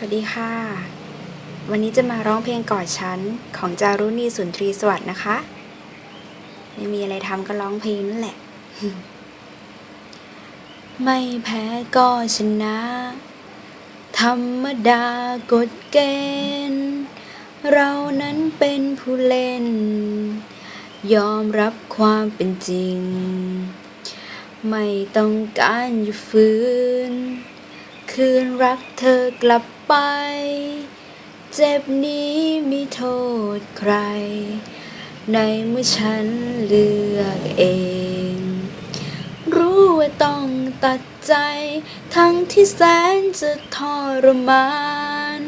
สวัสดีค่ะ วันนี้จะมาร้องเพลงกอดฉันของจารุณีสุนทรีสวัสดนะคะ ไม่มีอะไรทำก็ร้องเพลงนั่นแหละ ไม่แพ้ก็ชนะ ธรรมดากฎเกณฑ์ เรานั้นเป็นผู้เล่น ยอมรับความเป็นจริง ไม่ต้องการอยู่ฝืน คืนรักเธอกลับไป เจ็บนี้มีโทษใคร ในเมื่อฉันเลือกเอง รู้ว่าต้องตัดใจ ทั้งที่แสนจะทรมาน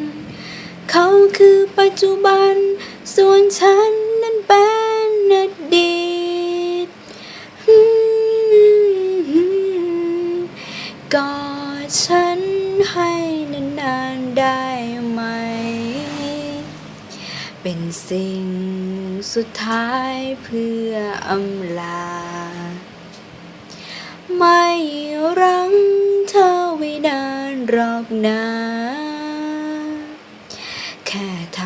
เขาคือปัจจุบัน ส่วนฉันนั้นเป็นอดีตกอดฉัน ให้นานๆได้ไหม เป็นสิ่งสุดท้ายเพื่ออำลา ไม่รั้งเธอไว้นานรอกนะแค่ท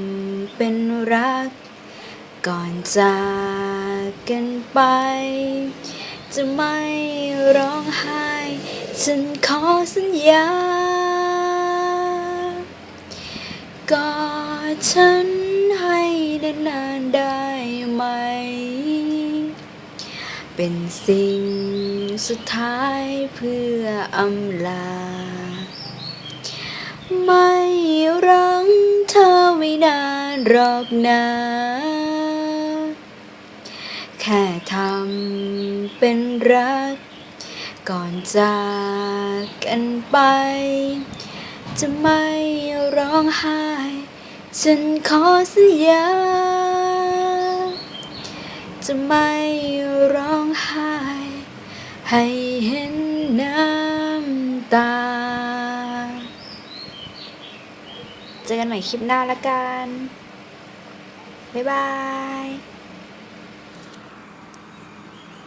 ำเป็นรัก ก่อนจากกันไป จะไม่ร้องไห้ ฉันขอสัญญากอดฉันให้นานๆได้ไหม เป็นสิ่งสุดท้ายเพื่ออำลา ไม่รั้งเธอไว้นานหรอกนะแค่ทำเป็นรัก ก่อนจากกันไป จะไม่ร้องไห้ ฉันขอสัญญา จะไม่ร้องไห้ ให้เห็นน้ำตา เจอกันใหม่คลิปหน้าละกัน บ๊ายบาย